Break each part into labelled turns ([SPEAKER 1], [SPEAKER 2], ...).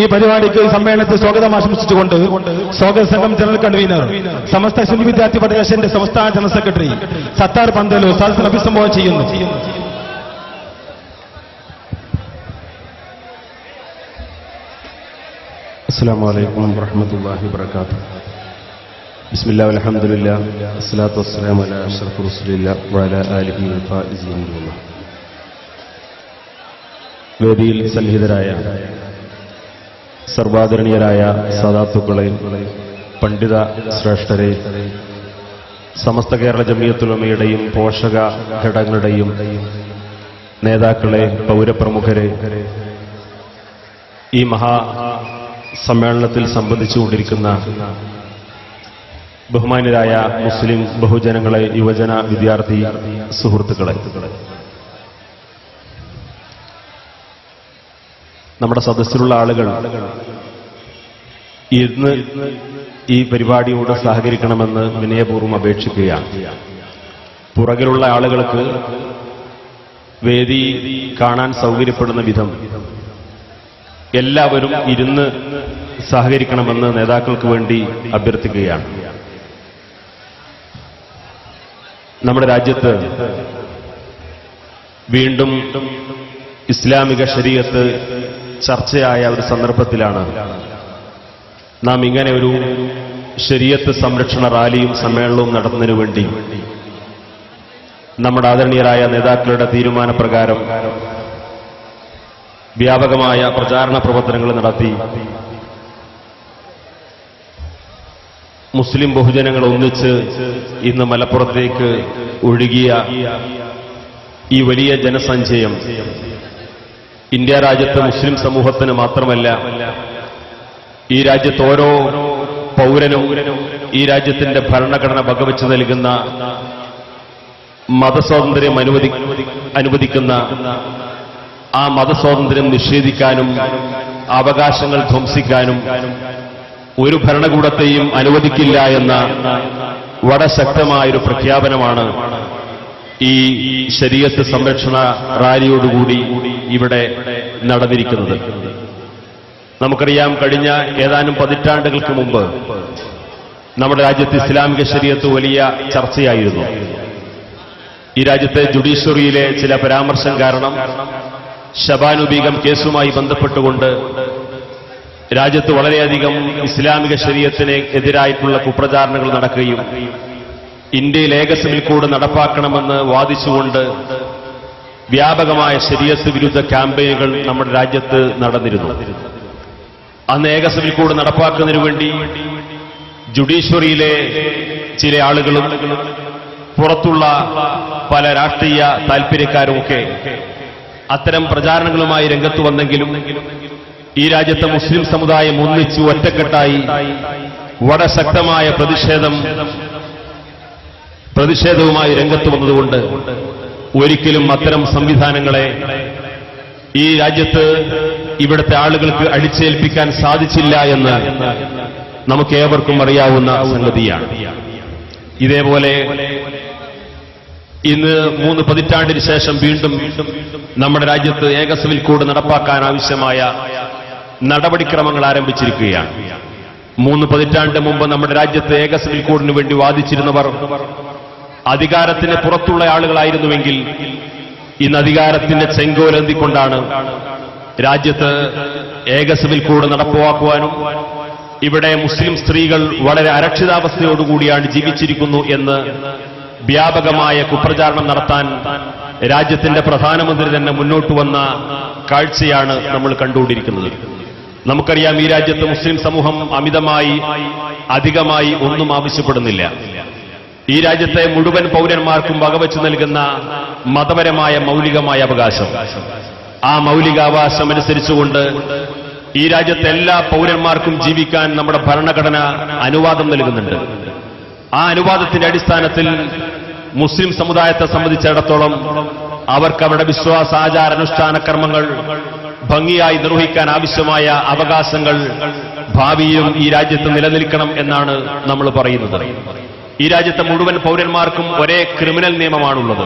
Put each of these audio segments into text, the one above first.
[SPEAKER 1] ഈ പരിപാടിക്ക് ഈ സമ്മേളനത്തിൽ സ്വാഗതം ആശംസിച്ചുകൊണ്ട് സ്വാഗത സംഘം ജനറൽ കൺവീനർ സമസ്ത സുന്നി വിദ്യാർത്ഥി ഫെഡറേഷന്റെ സംസ്ഥാന ജനറൽ സെക്രട്ടറി സത്താർ പന്തലു സദസ്സിനെ അഭിസംബോധന ചെയ്യുന്നു
[SPEAKER 2] السلام عليكم ورحمة الله وبركاته بسم الله والحمد لله الصلاة والسلام على أشرف رسول الله وعلى آله الفائزين بالله വേദിയിൽ സന്നിഹിതരായ സർവാദരണീയരായ സദാത്തുക്കളെ പണ്ഡിത ശ്രേഷ്ഠരെ സമസ്ത കേരള ജമിയത്തുലമയുടെയും പോഷക ഘടകങ്ങളുടെയും നേതാക്കളെ പൗരപ്രമുഖരെ ഈ മഹാ സമ്മേളനത്തിൽ സംബന്ധിച്ചുകൊണ്ടിരിക്കുന്ന ബഹുമാന്യരായ മുസ്ലിം ബഹുജനങ്ങളെ യുവജന വിദ്യാർത്ഥി സുഹൃത്തുക്കളെ. നമ്മുടെ സദസ്സിലുള്ള ആളുകൾ ഇന്ന് ഈ പരിപാടിയോട് സഹകരിക്കണമെന്ന് വിനയപൂർവം അപേക്ഷിക്കുകയാണ്. പുറകിലുള്ള ആളുകൾക്ക് വേദി കാണാൻ സൗകര്യപ്പെടുന്ന വിധം എല്ലാവരും ഇരുന്ന് സഹകരിക്കണമെന്ന് നേതാക്കൾക്ക് വേണ്ടി അഭ്യർത്ഥിക്കുകയാണ്. നമ്മുടെ രാജ്യത്ത് വീണ്ടും ഇസ്ലാമിക ശരീരത്ത് ചർച്ചയായ ഒരു സന്ദർഭത്തിലാണ്. നാം ഇങ്ങനെ ഒരു ശരീരത്ത് സംരക്ഷണ റാലിയും സമ്മേളനവും നടത്തുന്നതിനു വേണ്ടി നമ്മുടെ ആദരണീയരായ നേതാക്കളുടെ തീരുമാനപ്രകാരം വ്യാപകമായ പ്രചാരണ പ്രവർത്തനങ്ങൾ നടത്തി. മുസ്ലിം ബഹുജനങ്ങൾ ഒന്നിച്ച് ഇന്ന് മലപ്പുറത്തേക്ക് ഒഴുകിയ ഈ വലിയ ജനസഞ്ചയം ഇന്ത്യ രാജ്യത്തെ മുസ്ലിം സമൂഹത്തിന് മാത്രമല്ല ഈ രാജ്യത്ത് ഓരോ പൗരനും ഈ രാജ്യത്തിന്റെ ഭരണഘടന വകവെച്ച് നൽകുന്ന മതസ്വാതന്ത്ര്യം അനുവദി അനുവദിക്കുന്ന ആ മതസ്വാതന്ത്ര്യം നിഷേധിക്കാനും അവകാശങ്ങൾ ധ്വംസിക്കാനും ഒരു ഭരണകൂടത്തെയും അനുവദിക്കില്ല എന്ന വളരെ പ്രഖ്യാപനമാണ് ഈ ശരീരത്ത് സംരക്ഷണ റാലിയോടുകൂടി ഇവിടെ നടന്നിരിക്കുന്നത്. നമുക്കറിയാം കഴിഞ്ഞ ഏതാനും പതിറ്റാണ്ടുകൾക്ക് മുമ്പ് നമ്മുടെ രാജ്യത്ത് ഇസ്ലാമിക ശരീരത്ത് വലിയ ചർച്ചയായിരുന്നു. ഈ രാജ്യത്തെ ജുഡീഷ്യറിയിലെ ചില പരാമർശം കാരണം ശബാനുബീഗം കേസുമായി ബന്ധപ്പെട്ടുകൊണ്ട് രാജ്യത്ത് വളരെയധികം ഇസ്ലാമിക ശരീരത്തിന് എതിരായിട്ടുള്ള കുപ്രചാരണങ്ങൾ നടക്കുകയും ഇന്ത്യയിൽ ഏകസമിൽ കൂടെ നടപ്പാക്കണമെന്ന് വാദിച്ചുകൊണ്ട് വ്യാപകമായ ശരീരത്ത് വിരുദ്ധ ക്യാമ്പയിനുകൾ നമ്മുടെ രാജ്യത്ത് നടന്നിരുന്നു. അന്ന് ഏകസമിൽ കൂടെ നടപ്പാക്കുന്നതിനു വേണ്ടി ജുഡീഷ്യറിയിലെ ചില ആളുകളും പുറത്തുള്ള പല രാഷ്ട്രീയ താൽപ്പര്യക്കാരുമൊക്കെ അത്തരം പ്രചാരണങ്ങളുമായി രംഗത്ത് വന്നെങ്കിലും ഈ രാജ്യത്തെ മുസ്ലിം സമുദായം ഒന്നിച്ചു ഒറ്റക്കെട്ടായി വളരെ ശക്തമായ പ്രതിഷേധം പ്രതിഷേധവുമായി രംഗത്ത് വന്നതുകൊണ്ട് ഒരിക്കലും അത്തരം സംവിധാനങ്ങളെ ഈ രാജ്യത്ത് ഇവിടുത്തെ ആളുകൾക്ക് അടിച്ചേൽപ്പിക്കാൻ സാധിച്ചില്ല എന്ന് നമുക്ക് ഏവർക്കും അറിയാവുന്ന സംഗതിയാണ്. ഇതേപോലെ ഇന്ന് മൂന്ന് പതിറ്റാണ്ടിന് ശേഷം വീണ്ടും നമ്മുടെ രാജ്യത്ത് ഏക സിവിൽ കോഡ് നടപ്പാക്കാൻ ആവശ്യമായ നടപടിക്രമങ്ങൾ ആരംഭിച്ചിരിക്കുകയാണ്. മൂന്ന് പതിറ്റാണ്ട് മുമ്പ് നമ്മുടെ രാജ്യത്ത് ഏക സിവിൽ കോഡിന് വേണ്ടി വാദിച്ചിരുന്നവർ അധികാരത്തിന് പുറത്തുള്ള ആളുകളായിരുന്നുവെങ്കിൽ ഇന്ന് അധികാരത്തിന്റെ ചെങ്കോലെന്തിക്കൊണ്ടാണ് രാജ്യത്ത് ഏക സിവിൽ കോഡ് നടപ്പാക്കുവാനും ഇവിടെ മുസ്ലിം സ്ത്രീകൾ വളരെ അരക്ഷിതാവസ്ഥയോടുകൂടിയാണ് ജീവിച്ചിരിക്കുന്നു എന്ന് വ്യാപകമായ കുപ്രചാരണം നടത്താൻ രാജ്യത്തിന്റെ പ്രധാനമന്ത്രി തന്നെ മുന്നോട്ട് വന്ന കാഴ്ചയാണ് നമ്മൾ കണ്ടുകൊണ്ടിരിക്കുന്നത്. നമുക്കറിയാം ഈ രാജ്യത്ത് മുസ്ലിം സമൂഹം അമിതമായി അധികമായി ഒന്നും ആവശ്യപ്പെടുന്നില്ല. ഈ രാജ്യത്തെ മുഴുവൻ പൗരന്മാർക്കും വകവെച്ച് നൽകുന്ന മതപരമായ മൗലികമായ അവകാശം. ആ മൗലികാവകാശം അനുസരിച്ചുകൊണ്ട് ഈ രാജ്യത്തെ എല്ലാ പൗരന്മാർക്കും ജീവിക്കാൻ നമ്മുടെ ഭരണഘടന അനുവാദം നൽകുന്നുണ്ട്. ആ അനുവാദത്തിന്റെ അടിസ്ഥാനത്തിൽ മുസ്ലിം സമുദായത്തെ സംബന്ധിച്ചിടത്തോളം അവർക്ക് അവരുടെ വിശ്വാസ ആചാര അനുഷ്ഠാന കർമ്മങ്ങൾ ഭംഗിയായി നിർവഹിക്കാൻ ആവശ്യമായ അവകാശങ്ങൾ ഭാവിയിലും ഈ രാജ്യത്ത് നിലനിൽക്കണം എന്നാണ് നമ്മൾ പറയുന്നത്. ഈ രാജ്യത്തെ മുഴുവൻ പൗരന്മാർക്കും ഒരേ ക്രിമിനൽ നിയമമാണുള്ളത്.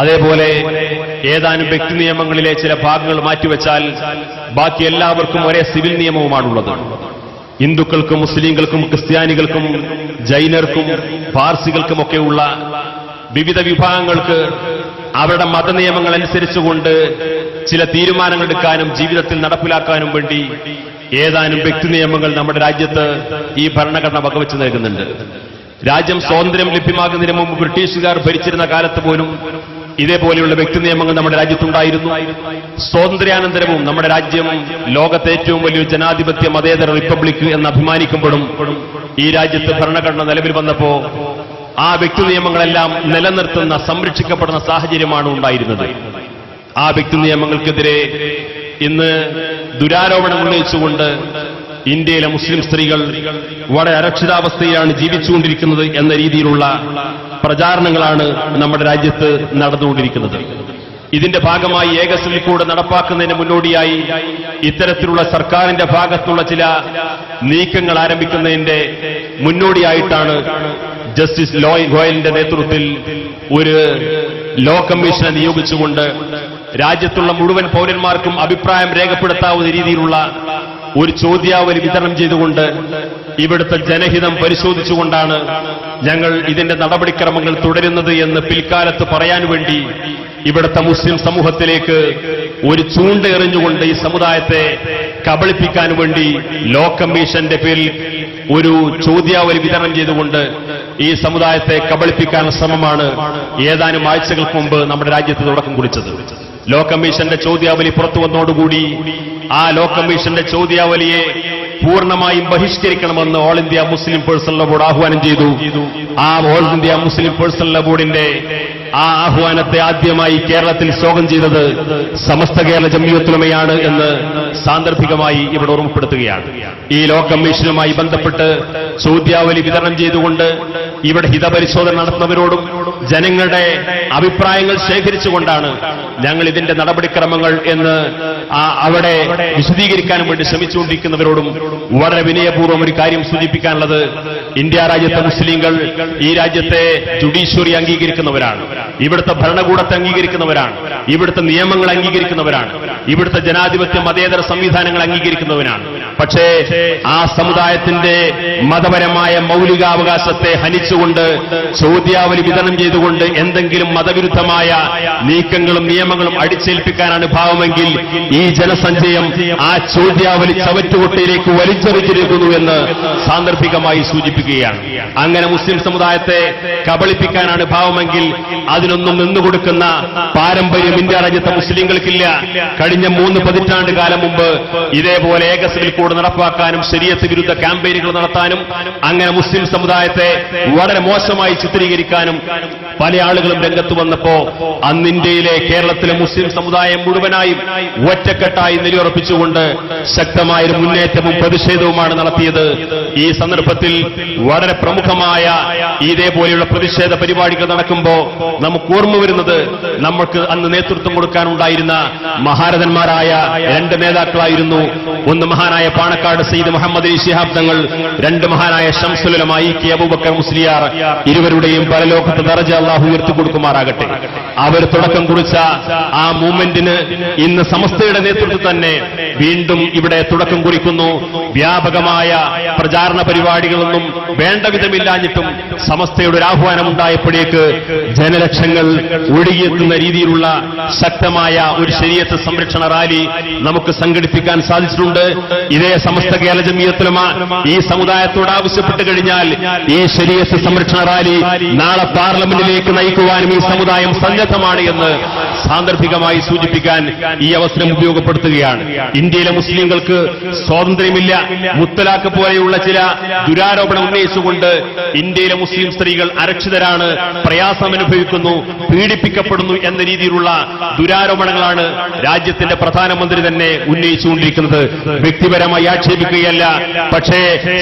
[SPEAKER 2] അതേപോലെ ഏതാനും വ്യക്തി നിയമങ്ങളിലെ ചില ഭാഗങ്ങൾ മാറ്റിവെച്ചാൽ ബാക്കി എല്ലാവർക്കും ഒരേ സിവിൽ നിയമവുമാണുള്ളത്. ഹിന്ദുക്കൾക്കും മുസ്ലിങ്ങൾക്കും ക്രിസ്ത്യാനികൾക്കും ജൈനർക്കും പാർസികൾക്കുമൊക്കെയുള്ള വിവിധ വിഭാഗങ്ങൾക്ക് അവരുടെ മതനിയമങ്ങൾ അനുസരിച്ചുകൊണ്ട് ചില തീരുമാനങ്ങൾ എടുക്കാനും ജീവിതത്തിൽ നടപ്പിലാക്കാനും വേണ്ടി ഏതാനും വ്യക്തി നിയമങ്ങൾ നമ്മുടെ രാജ്യത്ത് ഈ ഭരണഘടന വകവെച്ച് നൽകുന്നുണ്ട്. രാജ്യം സ്വാതന്ത്ര്യം ലഭ്യമാകുന്നതിന് മുമ്പ് ബ്രിട്ടീഷുകാർ ഭരിച്ചിരുന്ന കാലത്ത് പോലും ഇതേപോലെയുള്ള വ്യക്തി നിയമങ്ങൾ നമ്മുടെ രാജ്യത്തുണ്ടായിരുന്നു. സ്വാതന്ത്ര്യാനന്തരവും നമ്മുടെ രാജ്യം ലോകത്തെ ഏറ്റവും വലിയ ജനാധിപത്യ മതേതര റിപ്പബ്ലിക് എന്ന് അഭിമാനിക്കുമ്പോഴും ഈ രാജ്യത്ത് ഭരണഘടന നിലവിൽ വന്നപ്പോ ആ വ്യക്തി നിയമങ്ങളെല്ലാം നിലനിർത്തുന്ന സംരക്ഷിക്കപ്പെടുന്ന സാഹചര്യമാണ് ഉണ്ടായിരുന്നത്. ആ വ്യക്തി നിയമങ്ങൾക്കെതിരെ ഇന്ന് ദുരാരോപണം ഉന്നയിച്ചുകൊണ്ട് ഇന്ത്യയിലെ മുസ്ലിം സ്ത്രീകൾ വളരെ അരക്ഷിതാവസ്ഥയിലാണ് ജീവിച്ചുകൊണ്ടിരിക്കുന്നത് എന്ന രീതിയിലുള്ള പ്രചാരണങ്ങളാണ് നമ്മുടെ രാജ്യത്ത് നടന്നുകൊണ്ടിരിക്കുന്നത്. ഇതിന്റെ ഭാഗമായി ഏക കോഡ് നടപ്പാക്കുന്നതിന് മുന്നോടിയായി ഇത്തരത്തിലുള്ള സർക്കാരിന്റെ ഭാഗത്തുള്ള ചില നീക്കങ്ങൾ ആരംഭിക്കുന്നതിന്റെ മുന്നോടിയായിട്ടാണ് ജസ്റ്റിസ് ലോയ് ഗോയലിന്റെ നേതൃത്വത്തിൽ ഒരു ലോ കമ്മീഷനെ നിയോഗിച്ചുകൊണ്ട് രാജ്യത്തുള്ള മുഴുവൻ പൗരന്മാർക്കും അഭിപ്രായം രേഖപ്പെടുത്താവുന്ന രീതിയിലുള്ള ഒരു ചോദ്യാവലി വിതരണം ചെയ്തുകൊണ്ട് ഇവിടുത്തെ ജനഹിതം പരിശോധിച്ചുകൊണ്ടാണ് ഞങ്ങൾ ഇതിന്റെ നടപടിക്രമങ്ങൾ തുടരുന്നത് എന്ന് പിൽക്കാലത്ത് പറയാൻ വേണ്ടി ഇവിടുത്തെ മുസ്ലിം സമൂഹത്തിലേക്ക് ഒരു ചൂണ്ട എറിഞ്ഞുകൊണ്ട് ഈ സമുദായത്തെ കബളിപ്പിക്കാൻ വേണ്ടി ലോ കമ്മീഷന്റെ പേരിൽ ഒരു ചോദ്യാവലി വിതരണം ചെയ്തുകൊണ്ട് ഈ സമുദായത്തെ കബളിപ്പിക്കാനുള്ള ശ്രമമാണ് ഏതാനും ആഴ്ചകൾക്ക് മുമ്പ് നമ്മുടെ രാജ്യത്ത് തുടക്കം കുറിച്ചത്. ലോ കമ്മീഷന്റെ ചോദ്യാവലി പുറത്തു വന്നതോടുകൂടി ആ ലോ കമ്മീഷന്റെ ചോദ്യാവലിയെ പൂർണമായും ബഹിഷ്കരിക്കണമെന്ന് all India Muslim personal board ആഹ്വാനം ചെയ്തു. ആ ഓൾ ഇന്ത്യ മുസ്ലിം പേഴ്സണൽ ബോർഡിന്റെ ആ ആഹ്വാനത്തെ ആദ്യമായി കേരളത്തിൽ സ്വാഗതം ചെയ്തത് സമസ്ത കേരള ജമ്മിയത്തുലമയാണ് എന്ന് സാന്ദർഭികമായി ഇവിടെ ഓർമ്മപ്പെടുത്തുകയാണ്. ഈ ലോ കമ്മീഷനുമായി ബന്ധപ്പെട്ട് ചോദ്യാവലി വിതരണം ചെയ്തുകൊണ്ട് ഇവിടെ ഹിതപരിശോധന നടത്തുന്നവരോടും ജനങ്ങളുടെ അഭിപ്രായങ്ങൾ ശേഖരിച്ചുകൊണ്ടാണ് ഞങ്ങൾ ഇതിന്റെ നടപടിക്രമങ്ങൾ എന്ന് അവിടെ വിശദീകരിക്കാനും വേണ്ടി ശ്രമിച്ചുകൊണ്ടിരിക്കുന്നവരോടും വളരെ വിനയപൂർവം ഒരു കാര്യം സൂചിപ്പിക്കാനുള്ളത് ഇന്ത്യ രാജ്യത്തെ മുസ്ലിങ്ങൾ ഈ രാജ്യത്തെ ജുഡീഷ്യറി അംഗീകരിക്കുന്നവരാണ്. ഇവിടുത്തെ ഭരണകൂടത്തെ അംഗീകരിക്കുന്നവരാണ്. ഇവിടുത്തെ നിയമങ്ങൾ അംഗീകരിക്കുന്നവരാണ്. ഇവിടുത്തെ ജനാധിപത്യ മതേതര സംവിധാനങ്ങൾ അംഗീകരിക്കുന്നവരാണ് പക്ഷേ ആ സമുദായത്തിന്റെ മതപരമായ മൗലികാവകാശത്തെ ഹനിച്ചുകൊണ്ട് ചോദ്യാവലി വിതരണം ചെയ്തുകൊണ്ട് എന്തെങ്കിലും മതവിരുദ്ധമായ നീക്കങ്ങളും നിയമങ്ങളും അടിച്ചേൽപ്പിക്കാനാണ് ഭാവമെങ്കിൽ ഈ ജനസഞ്ചയം ആ ചോദ്യാവലി ചവറ്റുകൊട്ടയിലേക്ക് വലിച്ചെറിച്ചിരിക്കുന്നു എന്ന് സാന്ദർഭികമായി സൂചിപ്പിക്കുകയാണ്. അങ്ങനെ മുസ്ലിം സമുദായത്തെ കബളിപ്പിക്കാനാണ് ഭാവമെങ്കിൽ അതിനൊന്നും നിന്നുകൊടുക്കുന്ന പാരമ്പര്യം ഇന്ത്യ രാജ്യത്തെ മുസ്ലിങ്ങൾക്കില്ല. കഴിഞ്ഞ മൂന്ന് പതിറ്റാണ്ട് കാലം മുമ്പ് ഇതേപോലെ ഏകസിൽ കൂടെ നടപ്പാക്കാനും ശരീരത്ത് വിരുദ്ധ ക്യാമ്പയിനുകൾ നടത്താനും അങ്ങനെ മുസ്ലിം സമുദായത്തെ വളരെ മോശമായി ചിത്രീകരിക്കാനും പല ആളുകളും രംഗത്ത് വന്നപ്പോ അന്ന് ഇന്ത്യയിലെ കേരളത്തിലെ മുസ്ലിം സമുദായം മുഴുവനായും ഒറ്റക്കെട്ടായി നിലയുറപ്പിച്ചുകൊണ്ട് ശക്തമായൊരു മുന്നേറ്റവും പ്രതിഷേധവുമാണ് നടത്തിയത്. ഈ സന്ദർഭത്തിൽ വളരെ പ്രമുഖമായ ഇതേപോലെയുള്ള പ്രതിഷേധ പരിപാടികൾ നടക്കുമ്പോ നമുക്ക് ഓർമ്മ വരുന്നത് നമ്മൾക്ക് അന്ന് നേതൃത്വം കൊടുക്കാനുണ്ടായിരുന്ന മഹാരഥന്മാരായ രണ്ട് നേതാക്കളായിരുന്നു. ഒന്ന് മഹാനായ പാണക്കാട് സയ്യിദ് മുഹമ്മദ് അലി ശിഹാബ് തങ്ങൾ രണ്ട് മഹാനായ ഷംസുലമായി കെ അബൂബക്കർ മുസ്ലിയാർ ഇരുവരുടെയും പരലോകത്ത് ദർജ അള്ളാഹു ഉയർത്തി കൊടുക്കുമാറാകട്ടെ. അവർ തുടക്കം കുറിച്ച ആ മൂവ്മെന്റിന് ഇന്ന് സമസ്തയുടെ നേതൃത്വത്തിൽ തന്നെ വീണ്ടും ഇവിടെ തുടക്കം കുറിക്കുന്നു. വ്യാപകമായ പ്രചാരണ പരിപാടികളൊന്നും വേണ്ട വിധമില്ലാഞ്ഞിട്ടും സമസ്തയുടെ ഒരു ആഹ്വാനം ഉണ്ടായപ്പോഴേക്ക് ജനലക്ഷങ്ങൾ ഒഴുകിയെത്തുന്ന രീതിയിലുള്ള ശക്തമായ ഒരു ശരീരത്ത് സംരക്ഷണ റാലി നമുക്ക് സംഘടിപ്പിക്കാൻ സാധിച്ചിട്ടുണ്ട്. ഇതേ സമസ്ത കേരള ജമീയത്തുലമ ഈ സമുദായത്തോട് ആവശ്യപ്പെട്ട് കഴിഞ്ഞാൽ ഈ ശരീരത്ത് സംരക്ഷണ റാലി നാളെ പാർലമെന്റിലേക്ക് നയിക്കുവാനും ഈ സമുദായം സന്നദ്ധമാണ് എന്ന് സാന്ദർഭികമായി സൂചിപ്പിക്കാൻ ഈ അവസരം ഉപയോഗപ്പെടുത്തുകയാണ്. ഇന്ത്യയിലെ മുസ്ലിങ്ങൾക്ക് സ്വാതന്ത്ര്യമില്ല. മുത്തലാഖ് പോലെയുള്ള ചില ദുരാരോപണം ഉന്നയിച്ചുകൊണ്ട് ഇന്ത്യയിലെ മുസ്ലിം സ്ത്രീകൾ അരക്ഷിതരാണ്. പ്രയാസം അനുഭവിക്കുന്നു പീഡിപ്പിക്കപ്പെടുന്നു എന്ന രീതിയിലുള്ള ദുരാരോപണങ്ങളാണ് രാജ്യത്തിന്റെ പ്രധാനമന്ത്രി തന്നെ ഉന്നയിച്ചുകൊണ്ടിരിക്കുന്നത്. വ്യക്തിപരമായി ആക്ഷേപിക്കുകയല്ല പക്ഷേ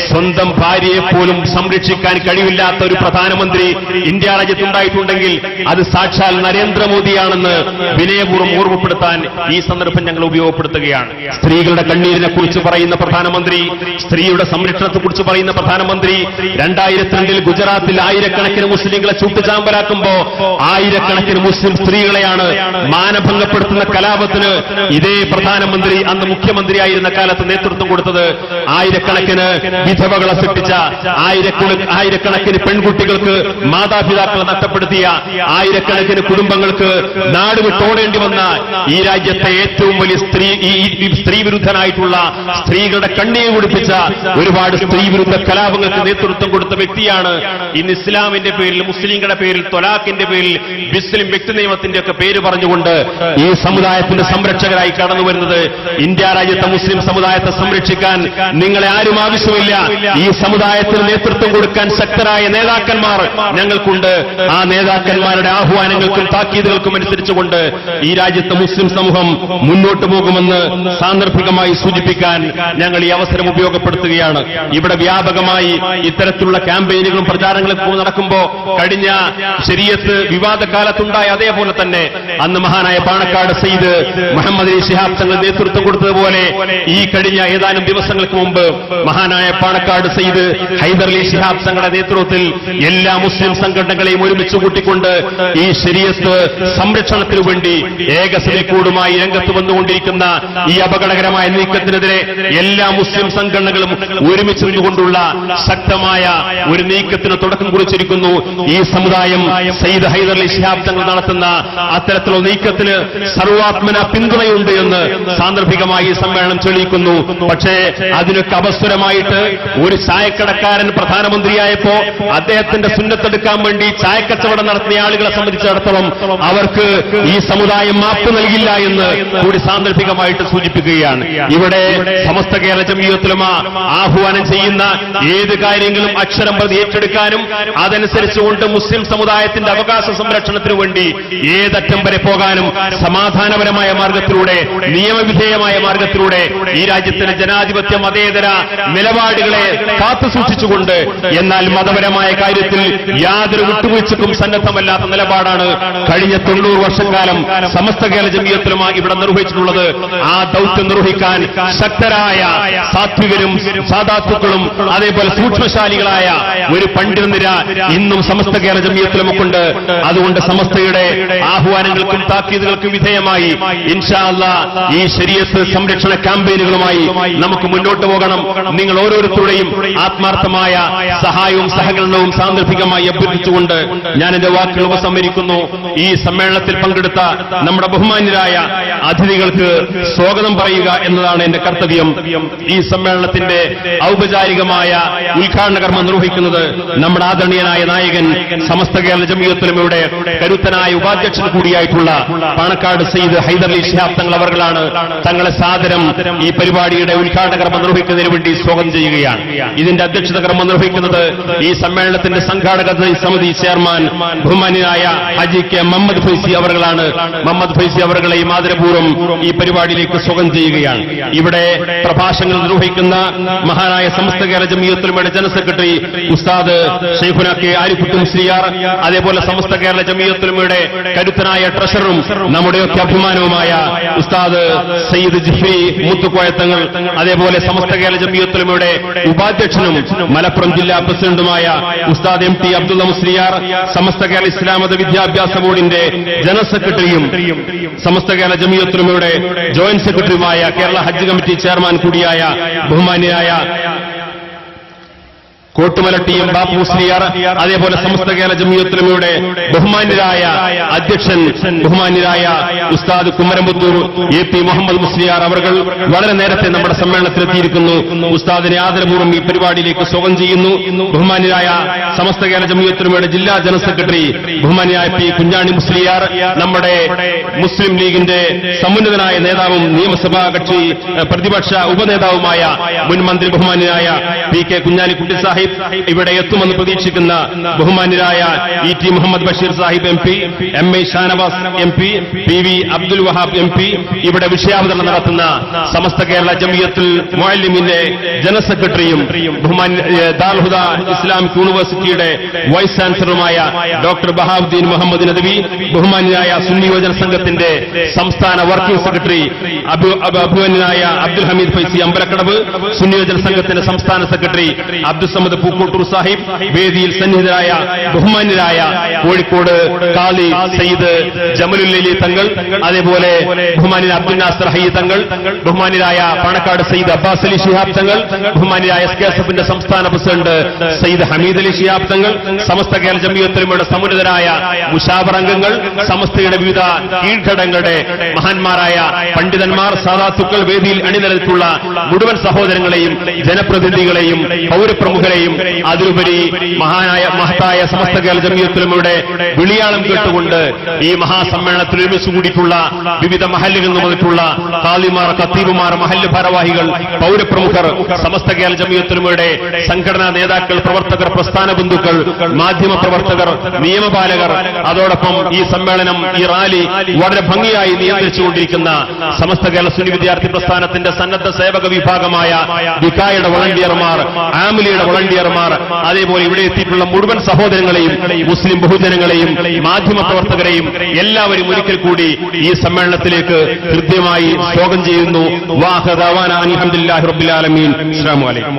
[SPEAKER 2] സ്വന്തം ഭാര്യയെ പോലും സംരക്ഷിക്കാൻ കഴിവില്ലാത്ത ഒരു പ്രധാനമന്ത്രി ഇന്ത്യ രാജ്യത്തുണ്ടായിട്ടുണ്ടെങ്കിൽ അത് സാക്ഷാൽ നരേന്ദ്രമോദിയാണെന്ന് വിനയപൂർവം ഓർമ്മപ്പെടുത്താൻ ഈ സന്ദർഭം ഞങ്ങൾ ഉപയോഗപ്പെടുത്തുകയാണ്. സ്ത്രീകളുടെ കണ്ണീരിനെ കുറിച്ച് പറയുന്ന പ്രധാനമന്ത്രി സ്ത്രീയുടെ സംരക്ഷണത്തെ കുറിച്ച് പറയുന്ന പ്രധാനമന്ത്രി രണ്ടായിരത്തിരണ്ടിൽ ഗുജറാത്തിൽ ആയിരക്കണക്കിന് മുസ്ലിങ്ങളെ ചുട്ടുചാമ്പലാക്കുമ്പോ ആയിരക്കണക്കിന് മുസ്ലിം സ്ത്രീകളെയാണ് മാനഭംഗപ്പെടുത്തുന്ന കലാപത്തിന് ഇതേ പ്രധാനമന്ത്രി അന്ന് മുഖ്യമന്ത്രിയായിരുന്ന കാലത്ത് നേതൃത്വം കൊടുത്തത് ആയിരക്കണക്കിന് വിധവകളെ സൃഷ്ടിച്ച ആയിരക്കണ ആയിരക്കണക്കിന് പെൺകുട്ടികൾക്ക് മാതാപിതാക്കളെ നഷ്ടപ്പെടുത്തിയ ആയിരക്കണക്കിന് കുടുംബങ്ങൾക്ക് നാട് വിട്ടോടേണ്ടി വന്ന ഈ രാജ്യത്തെ ഏറ്റവും വലിയ സ്ത്രീ ഈ സ്ത്രീ വിരുദ്ധനായിട്ടുള്ള സ്ത്രീകളുടെ കണ്ണീർ കുടിപ്പിച്ച ഒരുപാട് സ്ത്രീ വിരുദ്ധ കലാപങ്ങൾക്ക് നേതൃത്വം കൊടുത്ത വ്യക്തിയാണ്. ഇന്ന് ഇസ്ലാമിന്റെ പേരിൽ മുസ്ലിങ്ങളുടെ പേരിൽ തൊലാഖിന്റെ പേരിൽ മുസ്ലിം വ്യക്തി നിയമത്തിന്റെ ഒക്കെ പേര് പറഞ്ഞുകൊണ്ട് ഈ സമുദായത്തിന്റെ സംരക്ഷകരായി കടന്നു വരുന്നത് ഇന്ത്യ രാജ്യത്തെ മുസ്ലിം സമുദായത്തെ സംരക്ഷിക്കാൻ നിങ്ങളെ ആരും ആവശ്യമില്ല. ഈ സമുദായത്തിന് നേതൃത്വം കൊടുക്കാൻ ശക്തരായ നേതാക്കന്മാർ ഞങ്ങൾക്കുണ്ട്. ആ നേതാക്കന്മാരുടെ ആഹ്വാനങ്ങൾക്കും താക്കീതുകൾക്കും അനുസരിച്ചുകൊണ്ട് ഈ രാജ്യത്തെ മുസ്ലിം സമൂഹം മുന്നോട്ട് പോകുമെന്ന് സാന്ദർഭികമായി സൂചിപ്പിക്കാൻ ഞങ്ങൾ ഈ അവസരം ഉപയോഗപ്പെടുത്തുകയാണ്. ഇവിടെ വ്യാപകമായി ഇത്തരത്തിലുള്ള ക്യാമ്പയിനുകളും പ്രചാരങ്ങളും നടക്കുമ്പോ കഴിഞ്ഞ ശരീരത്ത് വിവാദ കാലത്തുണ്ടായ അതേപോലെ തന്നെ അന്ന് മഹാനായ പാണക്കാട് സെയ്ദ് മുഹമ്മദ് അലി ശിഹാബ് തങ്ങൾ നേതൃത്വം കൊടുത്തതുപോലെ ഈ കഴിഞ്ഞ ഏതാനും ദിവസങ്ങൾക്ക് മുമ്പ് മഹാനായ പാണക്കാട് സെയ്ദ് ഹൈദർ അലി ശിഹാബ് തങ്ങളുടെ നേതൃത്വത്തിൽ എല്ലാ മുസ്ലിം സംഘടനകളെയും ഒരുമിച്ച് കൂട്ടിക്കൊണ്ട് ഈ ശരീരത്ത് സംരക്ഷണത്തിനു വേണ്ടി ഏകസഭക്കൂടുമായി രംഗത്ത് വന്നുകൊണ്ടിരിക്കുന്ന ഈ അപകടകരമായ നീക്കത്തിനെതിരെ എല്ലാ മുസ്ലിം സംഘടനകളും ഒരുമിച്ച് നിന്നുകൊണ്ടുള്ള ശക്തമായ ഒരു നീക്കത്തിന് തുടക്കം കുറിച്ചിരിക്കുന്നു. ഈ സമുദായം സയ്യിദ് ഹൈദർ അലി തങ്ങൾ നടത്തുന്ന അത്തരത്തിലുള്ള നീക്കത്തിന് സർവാത്മന പിന്തുണയുണ്ട് എന്ന് സാന്ദർഭികമായി സമ്മേളനം തെളിയിക്കുന്നു. പക്ഷേ അതിനൊക്കെ അവസരമായിട്ട് ഒരു ചായക്കടക്കാരൻ പ്രധാനമന്ത്രിയായപ്പോ അദ്ദേഹത്തിന്റെ സുന്നത്തെടുക്കാൻ വേണ്ടി ചായക്കച്ചവടം നടത്തിയ ആളുകളെ സംബന്ധിച്ചിടത്തോളം അവർക്ക് ഈ സമുദായം മാപ്പ് നൽകില്ല എന്ന് കൂടി സാന്ദർഭികമായിട്ട് സൂചിപ്പിക്കുകയാണ്. ഇവിടെ സമസ്ത കേരള ജമീയത്തിലുമ ആഹ്വാനം ചെയ്യുന്ന ഏത് കാര്യങ്ങളും അക്ഷരം പ്രതി ഏറ്റെടുക്കാനും അതനുസരിച്ചുകൊണ്ട് മുസ്ലിം സമുദായത്തിന്റെ അവകാശ സംരക്ഷണത്തിനു വേണ്ടി ഏതറ്റം വരെ പോകാനും സമാധാനപരമായ മാർഗത്തിലൂടെ നിയമവിധേയമായ മാർഗത്തിലൂടെ ഈ രാജ്യത്തിന് ജനാധിപത്യ മതേതര നിലപാടുകളെ കാത്തു സൂക്ഷിച്ചുകൊണ്ട് എന്നാൽ മതപരമായ കാര്യത്തിൽ യാതൊരു വിട്ടുവീഴ്ചക്കും സന്നദ്ധമല്ലാത്ത നിലപാടാണ് കഴിഞ്ഞ തൊണ്ണൂറ് വർഷക്കാലം സമസ്ത കേരള ജമീയത്തിലുമായി ഇവിടെ നിർവഹിച്ചിട്ടുള്ളത്. ആ ദൗത്യം നിർവഹിക്കാൻ ശക്തരായ സാത്വികരും സാധാത്തുക്കളും അതേപോലെ സൂക്ഷ്മശാലികളായ ഒരു പണ്ഡിതനിര ഇന്നും സമസ്ത കേരള ജമീയത്തിലുമൊക്കെയുണ്ട്. അതുകൊണ്ട് സമസ്തയുടെ ആഹ്വാനങ്ങൾക്കും താക്കീതുകൾക്കും വിധേയമായി ഇൻഷാല്ല ഈ ശരീരത്ത് സംരക്ഷണ ക്യാമ്പയിനുകളുമായി നമുക്ക് മുന്നോട്ട് പോകണം. നിങ്ങൾ ഓരോരുത്തരുടെയും ആത്മാർത്ഥമായ സഹായവും സഹകരണവും സാന്ദർഭികമായി അഭ്യർത്ഥിച്ചുകൊണ്ട് ഞാൻ എന്റെ വാക്കുകൾ ഉപസംഹരിക്കുന്നു. ഈ സമ്മേളനത്തിൽ പങ്കെടുത്ത നമ്മുടെ ബഹുമാന്യരായ അതിഥികൾക്ക് സ്വാഗതം പറയുക എന്നതാണ് എന്റെ കർത്തവ്യം. ഈ സമ്മേളനത്തിന്റെ ഔപചാരികമായ ഉദ്ഘാടന കർമ്മം നിർവഹിക്കുന്നത് നമ്മുടെ ആദരണീയനായ നായകൻ സമസ്ത കേരള ജമീയത്തിലുമയുടെ കരുത്തനായ ഉപാധ്യക്ഷൻ കൂടിയായിട്ടുള്ള പാണക്കാട് സെയ്ദ് ഹൈദർ അലി ശിഹാബ് തങ്ങൾ അവർകളാണ് തങ്ങളെ സാദരം ഈ പരിപാടിയുടെ ഉദ്ഘാടന കർമ്മം നിർവഹിക്കുന്നതിന് വേണ്ടി സ്വാഗതം ചെയ്യുകയാണ്. ഇതിന്റെ അധ്യക്ഷത കർമ്മം നിർവഹിക്കുന്നത് ഈ സമ്മേളനത്തിന്റെ സംഘാടക സമിതി ചെയർമാൻ ബഹുമാനിയായ ഹജി കെ മുഹമ്മദ് ഫൈസി അവർകളാണ്. മുഹമ്മദ് ഫൈസി അവർകളെ മാതിരപൂർവം ഈ പരിപാടിയിലേക്ക് സ്വാഗതം ചെയ്യുകയാണ്. ഇവിടെ പ്രഭാഷണങ്ങൾ നിർവഹിക്കുന്ന മഹാനായ Samastha Kerala ജമീയത്തുലമയുടെ general secretary Usthad Shaikhuna K ആരിഫുട്ടും ശ്രീയാർ അതേപോലെ സമസ്ത കേരള ജമീയത്തുലമയുടെ കരുത്തനായ ട്രഷററും നമ്മുടെയൊക്കെ അഭിമാനവുമായ ഉസ്താദ് സയ്യിദ് ജിഫ്രി മുത്തുക്കോയത്തങ്ങൾ അതേപോലെ സമസ്ത കേരള ജമീയത്തുലമയുടെ ഉപാധ്യക്ഷനും മലപ്പുറം ജില്ലാ പ്രസിഡന്റുമായ ഉസ്താദ് എം ടി അബ്ദുള്ള മുസ്ലിയാർ സമസ്ത കേരള ഇസ്ലാമത വിദ്യാഭ്യാസ ബോർഡിന്റെ ജനറൽ സെക്രട്ടറിയും സമസ്ത കേരള ജമീയത്തുലമയുടെ ജോയിന്റ് സെക്രട്ടറിയുമായ കേരള ഹജ്ജ് കമ്മിറ്റി ചെയർമാൻ കൂടിയായ ബഹുമാന്യനായ آیا കോട്ടുമല ടി എം അതേപോലെ സമസ്ത കേരള ജമീയത്തിലൂടെ ബഹുമാന്യരായ അധ്യക്ഷൻ ബഹുമാന്യരായ ഉസ്താദ് കുമരമ്പത്തൂർ എ പി മുഹമ്മദ് മുസ്ലിയാർ അവർ വളരെ നേരത്തെ നമ്മുടെ സമ്മേളനത്തിലെത്തിയിരിക്കുന്നു. ഉസ്താദിനെ ആദരപൂർവം ഈ പരിപാടിയിലേക്ക് സ്വാഗതം ചെയ്യുന്നു. ബഹുമാന്യരായ സമസ്ത കേരള ജമീയത്തിലൂടെ ജില്ലാ ജനറൽ സെക്രട്ടറി ബഹുമാന്യരായ പി കുഞ്ഞാണി മുസ്ലിയാർ നമ്മുടെ മുസ്ലിം ലീഗിന്റെ സമുന്നതനായ നേതാവും നിയമസഭാ കക്ഷി പ്രതിപക്ഷ ഉപനേതാവുമായ മുൻ മന്ത്രി ബഹുമാന്യനായ പി കെ കുഞ്ഞാലിക്കുട്ടി സാഹിബ് സാഹിബ് ഇവിടെ എത്തുമെന്ന് പ്രതീക്ഷിക്കുന്ന ബഹുമാന്യരായ E T Muhammad Basheer Sahib M P M A Shanavas M P P V Abdul Wahab M P ഇവിടെ വിഷയാവതരണം നടത്തുന്ന സമസ്ത കേരള ജമിയത്തുൽ മുഅല്ലിമിന്റെ ജനറൽ സെക്രട്ടറിയും ബഹുമാന്യ ദാൽഹുദ ഇസ്ലാമിക് യൂണിവേഴ്സിറ്റിയുടെ വൈസ് ചാൻസലറുമായ ഡോക്ടർ ബഹാബുദ്ദീൻ മുഹമ്മദ് നദവി ബഹുമാന്യനായ സുന്നി യുവജന സംഘത്തിന്റെ സംസ്ഥാന വർക്കിംഗ് സെക്രട്ടറി അഭിമന്യനായ അബ്ദുൽ ഹമീദ് ഫൈസി അമ്പലക്കടവ് സുന്നി യുവജന സംഘത്തിന്റെ സംസ്ഥാന സെക്രട്ടറി അബ്ദുൽ സമദ് പൂക്കോട്ടൂർ സാഹിബ് വേദിയിൽ സന്നിഹിതരായ ബഹുമാന്യരായ കോഴിക്കോട് കാളി സയ്യിദ് ജമലുല്ലി തങ്ങൾ അതേപോലെ ബഹുമാനിൽ അബ്ദുൽ നാസർ ഹയ്യ തങ്ങൾ ബഹുമാന്യരായ പാണക്കാട് സയ്യിദ് അബ്ബാസ് അലി ഷിഹാബ് തങ്ങൾ ബഹുമാന്യരായ എസ് കെ എഫിന്റെ സംസ്ഥാന പ്രസിഡന്റ് സയ്യിദ് ഹമീദ് അലി ഷിഹാബ് തങ്ങൾ സമസ്ത കേരള ജമിയത്തിലുമയുടെ സമുന്നതരായ മുഷാബർ അംഗങ്ങൾ സമസ്തയുടെ വിവിധ കീഴ്ഘടങ്ങളുടെ മഹാന്മാരായ പണ്ഡിതന്മാർ സാധാത്തുക്കൾ വേദിയിൽ അണിനിരത്തുള്ള മുഴുവൻ സഹോദരങ്ങളെയും ജനപ്രതിനിധികളെയും പൗരപ്രമുഖരെയും അതിലുപരി മഹാനായ മഹത്തായ സമസ്ത കേരള ജമിയത്തിലുമയുടെ വിളിയാളം കേട്ടുകൊണ്ട് ഈ മഹാസമ്മേളനത്തിൽ ഒരുമിച്ച് കൂടിയിട്ടുള്ള വിവിധ മഹല്ലുകളിൽ നിന്നിട്ടുള്ള താലിമാർ കത്തീബുമാർ മഹല്ല് ഭാരവാഹികൾ പൗരപ്രമുഖർ സമസ്ത കേരള ജമിയത്തിലുമയുടെ സംഘടനാ നേതാക്കൾ പ്രവർത്തകർ പ്രസ്ഥാന ബന്ധുക്കൾ മാധ്യമ പ്രവർത്തകർ നിയമപാലകർ അതോടൊപ്പം ഈ സമ്മേളനം ഈ റാലി വളരെ ഭംഗിയായി നിയന്ത്രിച്ചുകൊണ്ടിരിക്കുന്ന സമസ്ത കേരള സുനി വിദ്യാർത്ഥി പ്രസ്ഥാനത്തിന്റെ സന്നദ്ധ സേവക വിഭാഗമായ വികായുടെ വളണ്ടിയർമാർ ആമിലിയുടെ വളണ്ടിയർമാർ അതേപോലെ ഇവിടെ എത്തിയിട്ടുള്ള മുഴുവൻ സഹോദരങ്ങളെയും മുസ്ലിം ബഹുജനങ്ങളെയും മാധ്യമ പ്രവർത്തകരെയും എല്ലാവരും ഒരിക്കൽ കൂടി ഈ സമ്മേളനത്തിലേക്ക് കൃത്യമായി സ്വാഗതം ചെയ്യുന്നു. വാഹദാവാന അലഹദില്ലാഹി അസ്സലാമു അലൈക്കും.